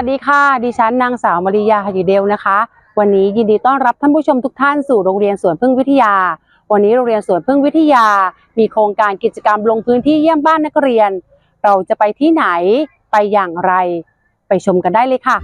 สวัสดีค่ะ ดิฉันนางสาวมาริยาหยิเดลนะคะ วันนี้ยินดีต้อนรับท่านผู้ชมทุกท่านสู่โรงเรียนสวนพึ่งวิทยา วันนี้โรงเรียนสวนพึ่งวิทยา มีโครงการกิจกรรมลงพื้นที่เยี่ยมบ้านนักเรียน เราจะไปที่ไหนไปอย่างไร ไปชมกันได้เลยค่ะ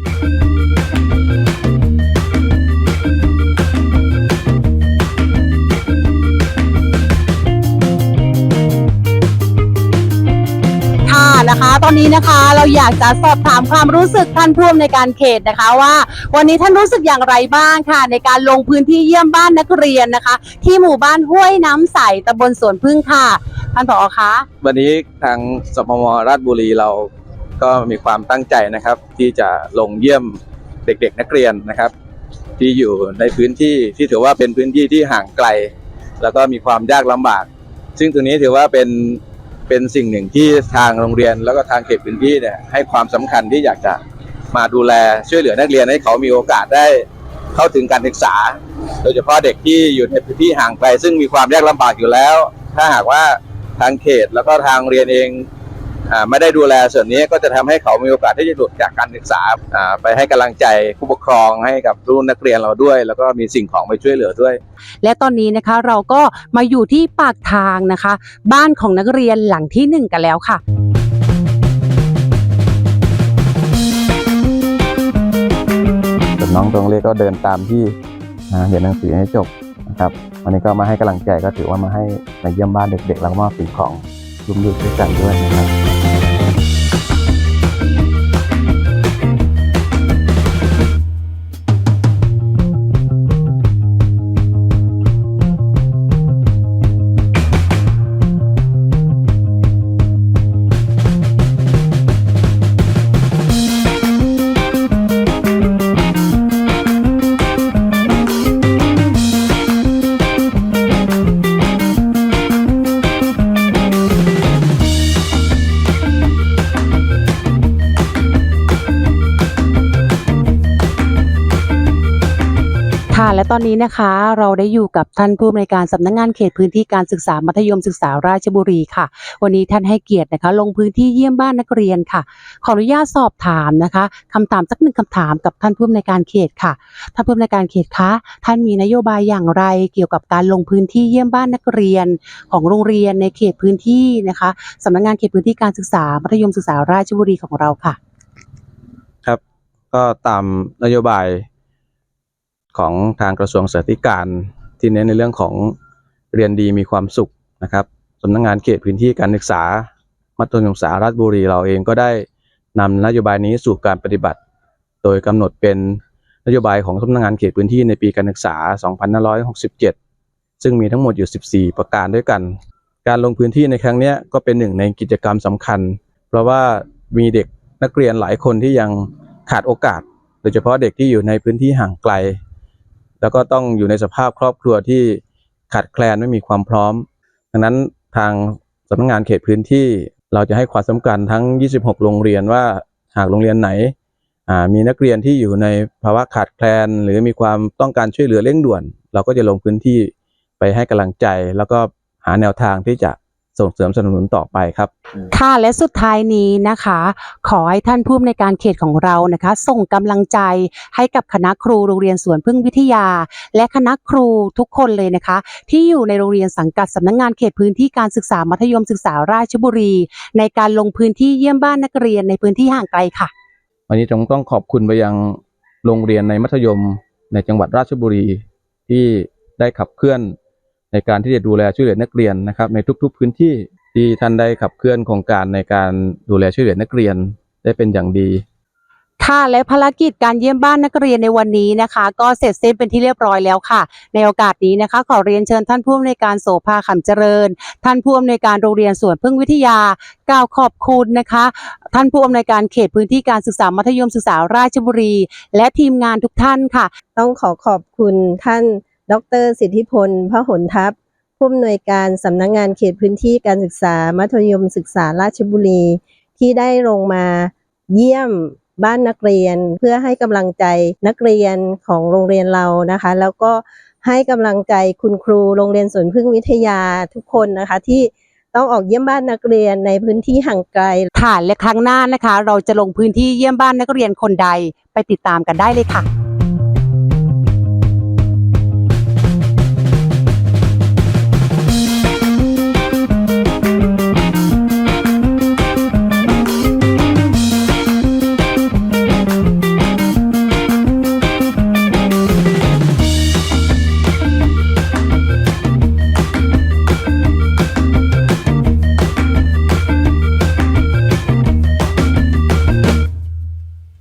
นะคะ ตอนนี้นะคะเราอยากจะสอบถามความรู้สึกท่านผู้อำนวยการเขตนะคะว่า วันนี้ท่านรู้สึกอย่างไรบ้างค่ะ ในการลงพื้นที่เยี่ยมบ้านนักเรียนนะคะ ที่หมู่บ้านห้วยน้ำใสตำบลสวนพึ่งค่ะท่านผอคะวันนี้ทางสพมราชบุรีเราก็มีความตั้งใจนะครับ ที่จะลงเยี่ยมเด็กๆนักเรียนนะครับ ที่อยู่ในพื้นที่ที่ถือว่าเป็นพื้นที่ที่ห่างไกล แล้วก็มีความยากลำบาก ซึ่งตรงนี้ถือว่าเป็น เป็นสิ่งหนึ่งที่ทางโรงเรียนแล้วก็ทางเขตพื้นที่เนี่ยให้ความสำคัญที่อยากจะมาดูแลช่วยเหลือนักเรียนให้เขามีโอกาสได้เข้าถึงการศึกษา โดยเฉพาะเด็กที่อยู่ในพื้นที่ห่างไกลซึ่งมีความยากลำบากอยู่แล้ว ถ้าหากว่าทางเขตแล้วก็ทางโรงเรียนเอง ไม่ได้ดูแลส่วนนี้ก็จะทำให้เขามีโอกาสที่จะหลุดจากการศึกษาอ่าไปให้กำลังใจผู้ปกครองให้กับรุ่นนักเรียนเราด้วย แล้วก็มีสิ่งของไปช่วยเหลือด้วย และตอนนี้นะคะเราก็มาอยู่ที่ปากทางนะคะ บ้านของนักเรียนหลังที่หนึ่งกันแล้วค่ะส่วนน้องตรงเล็กก็เดินตามที่นะเรียนหนังสือให้จบนะครับวันนี้ก็มาให้กำลังใจก็ถือว่ามาให้มาเยี่ยมบ้านเด็กๆ แล้วก็มอบสิ่งของร่วมด้วยช่วยกันด้วยนะครับ ค่ะ และตอนนี้นะคะเราได้อยู่กับท่านผู้อำนวยการสำนักงานเขตพื้นที่การศึกษามัธยมศึกษาราชบุรีค่ะ วันนี้ท่านให้เกียรตินะคะ ลงพื้นที่เยี่ยมบ้านนักเรียนค่ะ ขออนุญาตสอบถามนะคะคำถามสักหนึ่งคำถามกับท่านผู้อำนวยการเขตค่ะท่านผู้อำนวยการเขตคะท่านมีนโยบายอย่างไร เกี่ยวกับการลงพื้นที่เยี่ยมบ้านนักเรียน ของโรงเรียนในเขตพื้นที่นะคะสำนักงานเขตพื้นที่การศึกษามัธยมศึกษาราชบุรีของเราค่ะ ครับ ก็ตามนโยบาย ของทางกระทรวงศึกษาธิการ ที่เน้นในเรื่องของเรียนดีมีความสุขนะครับสำนักงานเขตพื้นที่การศึกษา มัธยมศึกษาราชบุรีเราเองก็ได้นำนโยบายนี้สู่การปฏิบัติ โดยกำหนดเป็นนโยบายของสำนักงานเขตพื้นที่ในปีการศึกษา 2567 ซึ่งมีทั้งหมดอยู่ 14 ประการด้วยกัน การลงพื้นที่ในครั้งนี้ก็เป็นหนึ่งในกิจกรรมสำคัญ เพราะว่ามีเด็กนักเรียนหลายคนที่ยังขาดโอกาส โดยเฉพาะเด็กที่อยู่ในพื้นที่ห่างไกล แล้วก็ต้องอยู่ในสภาพครอบครัวที่ขาดแคลนไม่มีความพร้อม ดังนั้นทางสำนักงานเขตพื้นที่ เราจะให้ความสำคัญทั้ง 26 โรงเรียนว่าหากโรงเรียนไหนมีนักเรียนที่อยู่ในภาวะขาดแคลน หรือมีความต้องการช่วยเหลือเร่งด่วน เราก็จะลงพื้นที่ไปให้กำลังใจ แล้วก็หาแนวทางที่จะ ส่งเสริมสนับสนุนต่อไปครับ ค่ะและสุดท้ายนี้นะคะ ขอให้ท่านผู้อำนวยการเขตของเรานะคะ ส่งกำลังใจให้กับคณะครูโรงเรียนสวนพึ่งวิทยา และคณะครูทุกคนเลยนะคะ ที่อยู่ในโรงเรียนสังกัดสำนักงานเขตพื้นที่การศึกษามัธยมศึกษาราชบุรี ในการลงพื้นที่เยี่ยมบ้านนักเรียนในพื้นที่ห่างไกลค่ะ วันนี้จงต้องขอบคุณไปยังโรงเรียนในมัธยมในจังหวัดราชบุรีที่ได้ขับเคลื่อน ในการที่จะดูแลช่วยเหลือนักเรียนนะครับ ในทุกๆพื้นที่ที่ท่านได้ขับเคลื่อนโครงการในการดูแลช่วยเหลือนักเรียนได้เป็นอย่างดีค่ะและภารกิจการเยี่ยมบ้านนักเรียนในวันนี้นะคะ ก็เสร็จสิ้นเป็นที่เรียบร้อยแล้วค่ะ ในโอกาสนี้นะคะ ขอเรียนเชิญท่านผู้อำนวยการโสภาขำเจริญ ท่านผู้อำนวยการโรงเรียนสวนพึ่งวิทยากล่าวขอบคุณนะคะ ท่านผู้อำนวยการเขตพื้นที่การศึกษามัธยมศึกษาราชบุรี และทีมงานทุกท่านค่ะ ต้องขอขอบคุณท่าน ดร สิทธิพลพหลทัพ ผู้อำนวยการสำนักงงานเขตพื้นที่การศึกษา มัธยมศึกษาราชบุรี ที่ได้ลงมาเยี่ยมบ้านนักเรียนเพื่อให้กำลังใจนักเรียนของโรงเรียนเรานะคะ แล้วก็ให้กำลังใจคุณครูโรงเรียนสวนพึ่งวิทยาทุกคนนะคะที่ต้องออกเยี่ยมบ้านนักเรียนในพื้นที่ห่างไกลค่ะและครั้งหน้านะคะ เราจะลงพื้นที่เยี่ยมบ้านนักเรียนคนใดไปติดตามกันได้เลยค่ะ